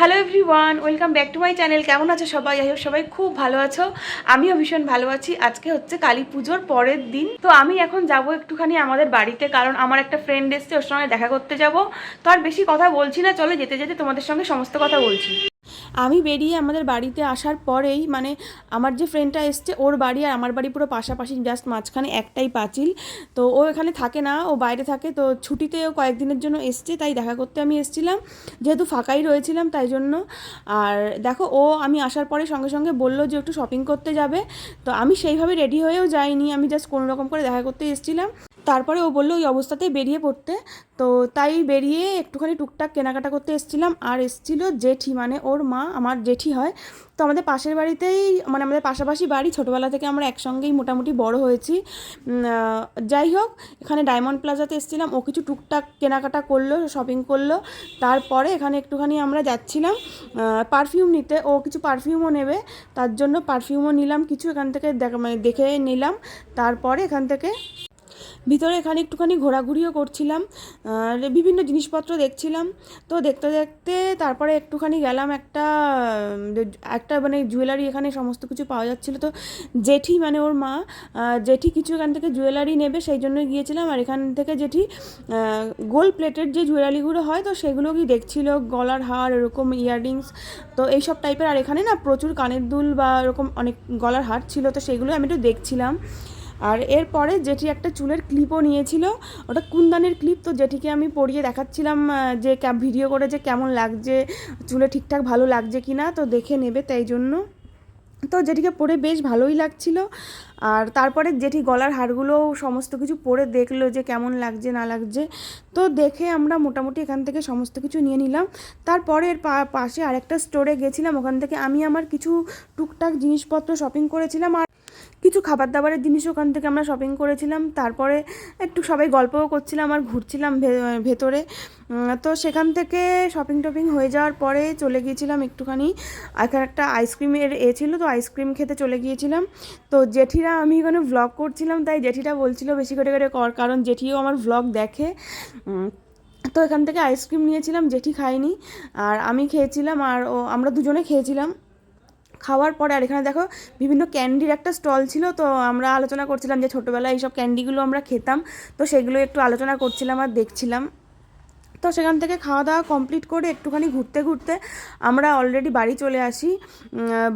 Hello everyone welcome back to my channel কেমন আছো সবাই? আই সবাই খুব ভালো আছো। আমিও ভীষণ ভালো আছি। আজকে হচ্ছে কালী পুজোর পরের দিন। তো আমি এখন যাব একটুখানি আমাদের বাড়িতে, কারণ আমার একটা ফ্রেন্ড এসছে, ওর সঙ্গে দেখা করতে যাব। তো আর বেশি কথা বলছি না। চলো যেতে যেতে তোমাদের সঙ্গে সমস্ত কথা বলছি। আমি বেরিয়ে আমাদের বাড়িতে আসার পরেই মানে আমার যে ফ্রেন্ডটা এসছে, ওর বাড়ি আর আমার বাড়ি পুরো পাশাপাশি জাস্ট মাঝখানে একটাই পাঁচিল। তো ও এখানে থাকে না, ও বাইরে থাকে, তো ছুটিতে ও কয়েকদিনের জন্য এসছে, তাই দেখা করতে আমি এসেছিলাম। যেহেতু ফাঁকাই রয়েছিলাম, তাই জন্য। আর দেখো, ও আমি আসার পরে সঙ্গে সঙ্গে বলল যে একটু শপিং করতে যাবে। তো আমি সেইভাবে রেডি হয়েও যাইনি, আমি জাস্ট কোনো রকম করে দেখা করতে এসেছিলাম। তারপরে ও বলল ওই অবস্থাতেই বেরিয়ে পড়তে। তো তাই বেরিয়ে একটুখানি টুকটাক কেনাকাটা করতে এসেছিলাম। আর এসেছিল জেঠি মানে ওর মা, আমার জেঠি হয়। তো আমাদের পাশের বাড়িতেই মানে আমাদের পাশাপাশি বাড়ি, ছোটোবেলা থেকে আমরা একসঙ্গেই মোটামুটি বড় হয়েছি। যাই হোক, এখানে ডায়মন্ড প্লাজাতে এসেছিলাম। ও কিছু টুকটাক কেনাকাটা করল শপিং করল। তারপরে এখানে একটুখানি আমরা যাচ্ছিলাম পারফিউম নিতে। ও কিছু পারফিউমও নেবে, তার জন্য পারফিউমও নিলাম। কিছু এখান থেকে দেখা মানে দেখে নিলাম। তারপরে এখান থেকে ভিতরে এখানে একটুখানি ঘোরাঘুরিও করছিলাম বিভিন্ন জিনিসপত্র দেখছিলাম। তো দেখতে দেখতে তারপরে একটুখানি গেলাম একটা একটা মানে জুয়েলারি এখানে সমস্ত কিছু পাওয়া যাচ্ছিল। তো জেঠি মানে ওর মা জেঠি কিছু এখান থেকে জুয়েলারি নেবে, সেই জন্যই গিয়েছিলাম। আর এখান থেকে জেঠি গোল্ড প্লেটের যে জুয়েলারিগুলো হয়, তো সেগুলো কি দেখছিল? গলার হার, এরকম ইয়াররিংস তো এইসব টাইপের আর এখানে না প্রচুর কানের দুল বা এরকম অনেক গলার হার ছিল, তো সেগুলো আমি একটু দেখছিলাম। আর এরপরে জেঠি একটা চুলের ক্লিপও নিয়েছিল। ওটা কুন্দানের ক্লিপ তো জেঠিকে আমি পরিয়ে দেখাচ্ছিলাম যে ভিডিও করে যে কেমন লাগছে, চুলে ঠিকঠাক ভালো লাগছে কি না তো দেখে নেবে তাই জন্য। তো জেঠিকে পরে বেশ ভালোই লাগছিল। আর তারপরে জেঠি গলার হারগুলো সমস্ত কিছু পরে দেখল যে কেমন লাগছে, না লাগছে। তো দেখে আমরা মোটামুটি এখান থেকে সমস্ত কিছু নিয়ে নিলাম। তারপরে এর পাশে আরেকটা স্টোরে গেছিলাম। ওখান থেকে আমি আমার কিছু টুকটাক জিনিসপত্র শপিং করেছিলাম। আর কিছু খাবার দাবারের জিনিস ওখান থেকে আমরা শপিং করেছিলাম, তারপরে একটু সবাই গল্পও করছিলাম আর ঘুরছিলাম ভেতরে। তো সেখান থেকে শপিং টপিং হয়ে যাওয়ার পরে চলে গিয়েছিলাম একটুখানি, এখানে একটা আইসক্রিমের এ ছিল তো আইসক্রিম খেতে চলে গিয়েছিলাম। তো জেঠিরা, আমি এখানে ভ্লগ করছিলাম, তাই জেঠিরা বলছিল বেশি করে করে কর, কারণ জেঠিও আমার ভ্লগ দেখে। তো এখান থেকে আইসক্রিম নিয়েছিলাম, জেঠি খাইনি আর আমি খেয়েছিলাম আর ও, আমরা দুজনে খেয়েছিলাম। খাওয়ার পরে আর এখানে দেখো বিভিন্ন ক্যান্ডির একটা স্টল ছিল, তো আমরা আলোচনা করছিলাম যে ছোটোবেলায় এইসব ক্যান্ডিগুলো আমরা খেতাম, তো সেগুলো একটু আলোচনা করছিলাম আর দেখছিলাম। তো সেখান থেকে খাওয়া দাওয়া কমপ্লিট করে একটুখানি ঘুরতে ঘুরতে আমরা অলরেডি বাড়ি চলে আসি।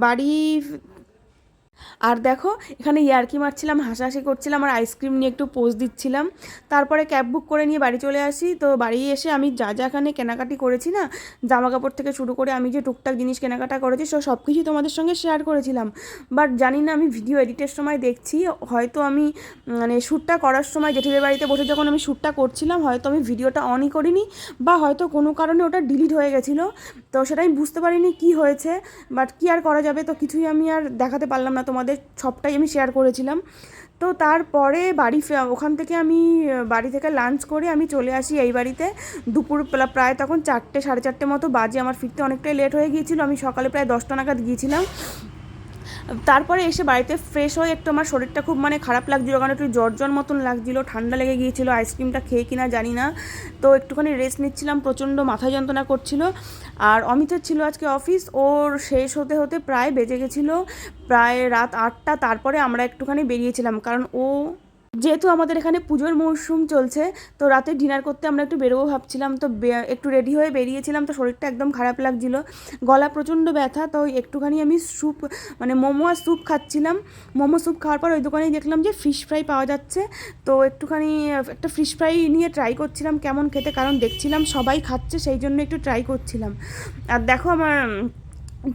বাড়ি আর দেখো, এখানে ইয়ার্কি মারছিলাম, হাসাহাসি করছিলাম আর আইসক্রিম নিয়ে একটু পোজ দিচ্ছিলাম। তারপরে ক্যাব বুক করে নিয়ে বাড়ি চলে আসি। তো বাড়ি এসে আমি যা যা এখানে কেনাকাটি করেছি না জামা কাপড় থেকে শুরু করে আমি যে টুকটাক জিনিস কেনাকাটা করেছি, সব সব কিছুই তোমাদের সঙ্গে শেয়ার করেছিলাম। বাট জানি না, আমি ভিডিও এডিটের সময় দেখছি। হয়তো আমি মানে শ্যুটটা করার সময় জেঠিদের বাড়িতে বসে যখন আমি শ্যুটটা করছিলাম, হয়তো আমি ভিডিওটা অনই করিনি বা হয়তো কোনো কারণে ওটা ডিলিট হয়ে গেছিল। তো সেটা আমি বুঝতে পারিনি কি হয়েছে বাট কি আর করা যাবে, তো কিছুই আমি আর দেখাতে পারলাম না। তোমাদের সবটাই আমি শেয়ার করেছিলাম। তো তারপরে বাড়ি ওখান থেকে আমি বাড়ি থেকে লাঞ্চ করে আমি চলে আসি এই বাড়িতে। দুপুর প্রায় তখন চারটে, সাড়ে চারটে মতো বাজে, আমার ফিরতে অনেকটাই লেট হয়ে গিয়েছিল। আমি সকালে প্রায় দশটা নাগাদ গিয়েছিলাম। তারপরে এসে বাড়িতে ফ্রেশ হয়ে একটু আমার শরীরটা খুব মানে খারাপ লাগছিল, কারণ একটু জ্বর জ্বর মতন লাগছিল, ঠান্ডা লেগে গিয়েছিল আইসক্রিমটা খেয়ে কিনা জানি না। তো একটুখানি রেস্ট নিচ্ছিলাম, প্রচণ্ড মাথা যন্ত্রণা করছিল। আর অমিতের ছিল আজকে অফিস ওর শেষ হতে হতে প্রায় বেজে গেছিল, প্রায় রাত আটটা, তারপরে আমরা একটুখানি বেরিয়েছিলাম, কারণ ও যেহেতু আমাদের এখানে পুজোর মরশুম চলছে, তো রাতে ডিনার করতে আমরা একটু বেরোবো ভাবছিলাম, তো একটু রেডি হয়ে বেরিয়েছিলাম, তো শরীরটা একদম খারাপ লাগছিল। গলা প্রচণ্ড ব্যথা, তো একটুখানি আমি স্যুপ মানে মোমো আর স্যুপ খাচ্ছিলাম। মোমো স্যুপ খাওয়ার পর ওই দোকানেই দেখলাম যে ফিশ ফ্রাই পাওয়া যাচ্ছে, তো একটুখানি, একটা ফিশ ফ্রাই নিয়ে ট্রাই করছিলাম কেমন খেতে, কারণ দেখছিলাম সবাই খাচ্ছে, সেই জন্য একটু ট্রাই করছিলাম। আর দেখো আমার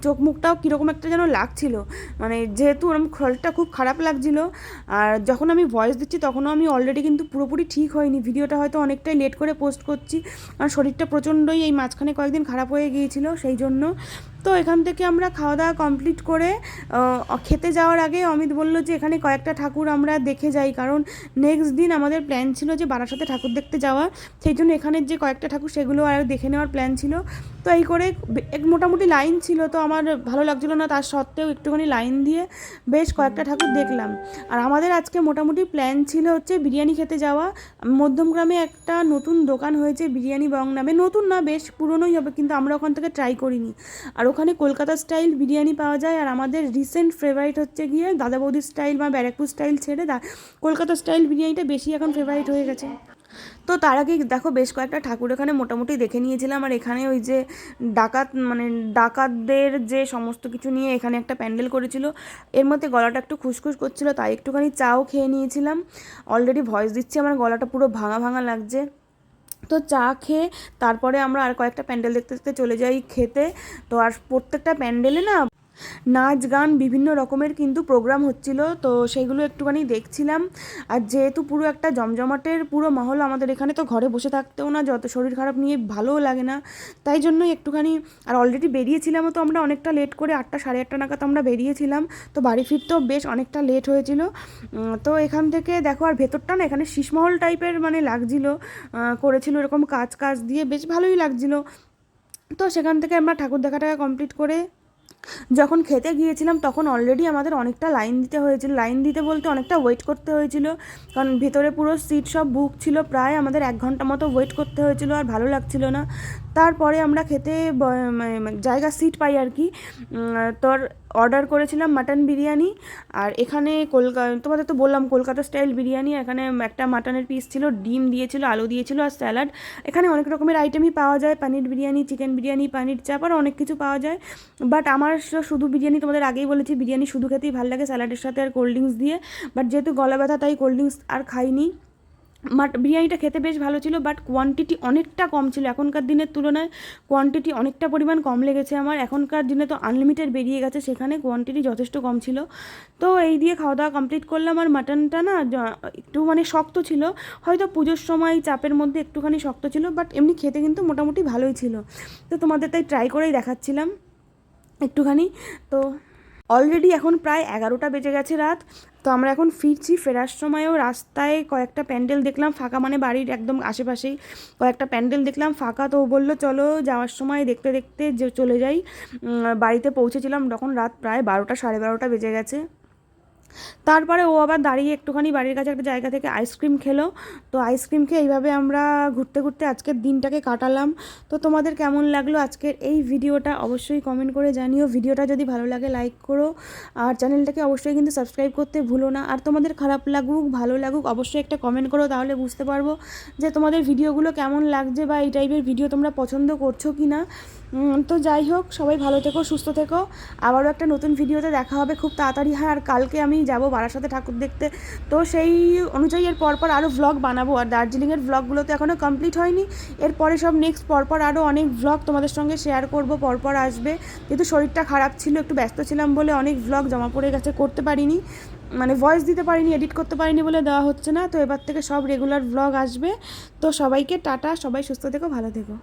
চোখ মুখটাও কীরকম একটা যেন লাগছিল। মানে যেহেতু ওরকম শরীরটা খুব খারাপ লাগছিল, আর যখন আমি ভয়েস দিচ্ছি তখনও আমি অলরেডি কিন্তু পুরোপুরি ঠিক হয়নি। ভিডিওটা হয়তো অনেকটাই লেট করে পোস্ট করছি, কারণ শরীরটা প্রচণ্ডই এই মাঝখানে কয়েকদিন খারাপ হয়ে গিয়েছিল, সেই জন্য তো এখান থেকে আমরা খাওয়া দাওয়া কমপ্লিট করে খেতে যাওয়ার আগে অমিত বলল যে এখানে কয়েকটা ঠাকুর আমরা দেখে যাই। কারণ নেক্সট দিন আমাদের প্ল্যান ছিল যে বারাসাতে ঠাকুর দেখতে যাওয়া। সেই জন্য এখানের যে কয়েকটা ঠাকুর সেগুলো আর দেখে নেওয়ার প্ল্যান ছিল। তো এই করে এক মোটামুটি লাইন ছিল। তো আমার ভালো লাগছিল না তার সত্ত্বেও একটুখানি লাইন দিয়ে বেশ কয়েকটা ঠাকুর দেখলাম। আর আমাদের আজকে মোটামুটি প্ল্যান ছিল হচ্ছে বিরিয়ানি খেতে যাওয়া। মধ্যমগ্রামে একটা নতুন দোকান হয়েছে বিরিয়ানি বং নামে। নতুন না, বেশ পুরনোই হবে, কিন্তু আমরা ওখান থেকে ট্রাই করিনি। আর ওখানে কলকাতা স্টাইল বিরিয়ানি পাওয়া যায় আর আমাদের রিসেন্ট ফেভারিট হচ্ছে গিয়ে দাদা বৌদি স্টাইল বা ব্যারাকপুর স্টাইল ছেড়ে দা কলকাতা স্টাইল বিরিয়ানিটা বেশি এখন ফেভারিট হয়ে গেছে। তো তার আগে দেখো বেশ কয়েকটা ঠাকুর এখানে মোটামুটি দেখে নিয়েছিলাম আর এখানে ওই যে ডাকাত মানে ডাকাতদের যে সমস্ত কিছু নিয়ে এখানে একটা প্যান্ডেল করেছিল। এর মধ্যে গলাটা একটু খুসখুস করছিল, তাই একটুখানি চাও খেয়ে নিয়েছিলাম। অলরেডি ভয়েস দিচ্ছি, আমার গলাটা পুরো ভাঙা ভাঙা লাগছে। তো চা খেয়ে তারপরে আমরা আর কয়েকটা প্যান্ডেল দেখতে দেখতে চলে যাই খেতে। তো আর প্রত্যেকটা প্যান্ডেলে না নাচ, গান বিভিন্ন রকমের কিন্তু প্রোগ্রাম হচ্ছিল, তো সেইগুলো একটুখানি দেখছিলাম। আর যেহেতু পুরো একটা জমজমাটের পুরো মহল আমাদের এখানে তো ঘরে বসে থাকতেও না, যত শরীর খারাপ নিয়ে ভালোও লাগে না। তাই জন্যই একটুখানি, আর অলরেডি বেরিয়েছিলামও তো আমরা অনেকটা লেট করে আটটা, সাড়ে আটটা নাগাদ আমরা বেরিয়েছিলাম। তো বাড়ি ফিরতেও বেশ অনেকটা লেট হয়েছিল। তো এখান থেকে দেখো, আর ভেতরটা না এখানে শীষমহল টাইপের মানে লাগছিল করেছিল এরকম কাজ কাজ দিয়ে বেশ ভালোই লাগছিল। তো সেখান থেকে আমরা ঠাকুর দেখাটা কমপ্লিট করে যখন খেতে গিয়েছিলাম, তখন অলরেডি আমাদের অনেকটা লাইন দিতে হয়েছিল। লাইন দিতে বলতে অনেকটা ওয়েট করতে হয়েছিল। কারণ ভেতরে পুরো সিট সব বুক ছিল, প্রায় আমাদের এক ঘণ্টা মতো ওয়েট করতে হয়েছিল আর ভালো লাগছিল না। তারপরে আমরা খেতে জায়গা সিট পাই আর কি। তোর অর্ডার করেছিলাম মাটন বিরিয়ানি, আর এখানে কলকাতা তোমাদের তো বললাম কলকাতা স্টাইল বিরিয়ানি এখানে একটা মাটনের পিস ছিল, ডিম দিয়েছিল, আলু দিয়েছিল আর স্যালাড। এখানে অনেক রকমের আইটেমই পাওয়া যায়, পানির বিরিয়ানি চিকেন বিরিয়ানি, পানির চাপ আর অনেক কিছু পাওয়া যায়। বাট আমার শুধু বিরিয়ানি তোমাদের আগেই বলেছি, বিরিয়ানি শুধু খেতেই ভালো লাগে, স্যালাডের সাথে আর কোল্ড ড্রিঙ্কস দিয়ে। বাট যেহেতু গলা ব্যথা, তাই কোল্ড ড্রিঙ্কস আর খাইনি। মাট বিরিয়ানিটা খেতে বেশ ভালো ছিল, বাট কোয়ান্টিটি অনেকটা কম ছিল। এখনকার দিনের তুলনায় কোয়ান্টিটি অনেকটা পরিমাণ কম লেগেছে আমার। এখনকার দিনে তো আনলিমিটেড বেরিয়ে গেছে, সেখানে কোয়ান্টিটি যথেষ্ট কম ছিল। তো এই দিয়ে খাওয়া দাওয়া কমপ্লিট করলাম। আর মাটনটা না একটু মানে শক্ত ছিল। হয়তো পুজোর সময় চাপের মধ্যে একটুখানি শক্ত ছিল, বাট এমনি খেতে কিন্তু মোটামুটি ভালোই ছিল। তো তোমাদের তাই ট্রাই করেই দেখাচ্ছিলাম একটুখানি। তো অলরেডি এখন প্রায় এগারোটা বেজে গেছে রাত। তো আমরা এখন ফিরছি, ফেরার সময়ও রাস্তায় কয়েকটা প্যান্ডেল দেখলাম, ফাঁকা মানে বাড়ির একদম আশেপাশেই কয়েকটা প্যান্ডেল দেখলাম, ফাঁকা তো বলল, চলো যাওয়ার সময় দেখতে দেখতে যে চলে যাই। বাড়িতে পৌঁছেছিলাম তখন রাত প্রায় বারোটা, সাড়ে বারোটা বেজে গেছে। তারপরে ও আবার দাঁড়িয়ে একটুখানি বাড়ির কাছে একটা জায়গা থেকে আইসক্রিম খেলো। তো আইসক্রিম খেয়ে এইভাবে আমরা ঘুরতে ঘুরতে আজকের দিনটাকে কাটালাম। তো তোমাদের কেমন লাগল আজকের এই ভিডিওটা? অবশ্যই কমেন্ট করে জানিও। ভিডিওটা যদি ভালো লাগে লাইক করো। আর চ্যানেলটাকে অবশ্যই কিন্তু সাবস্ক্রাইব করতে ভুলো না। আর তোমাদের খারাপ লাগুক, ভালো লাগুক, অবশ্যই একটা কমেন্ট করো, তাহলে বুঝতে পারব যে তোমাদের ভিডিওগুলো কেমন লাগছে বা এই টাইপের ভিডিও তোমরা পছন্দ করছ কি না তো যাই হোক, সবাই ভালো থেকো, সুস্থ থেকো। আবারও একটা নতুন ভিডিওতে দেখা হবে। খুব তাড়াতাড়ি হ্যাঁ। আর কালকে আমি যাব বারাসাতে ঠাকুর দেখতে। তো সেই অনুযায়ী এর পরপর আরও ভ্লগ বানাবো। আর দার্জিলিংয়ের ভ্লগগুলো তো এখনও কমপ্লিট হয়নি। এরপরে সব নেক্সট পরপর আরও অনেক ভ্লগ তোমাদের সঙ্গে শেয়ার করব, পরপর আসবে। যেহেতু শরীরটা খারাপ ছিল, একটু ব্যস্ত ছিলাম বলে অনেক ভ্লগ জমা পড়ে গেছে, করতে পারিনি। মানে ভয়েস দিতে পারিনি এডিট করতে পারিনি বলে দেওয়া হচ্ছে না। তো এবার থেকে সব রেগুলার ভ্লগ আসবে। তো সবাইকে টাটা, সবাই সুস্থ থেকো, ভালো থেকো।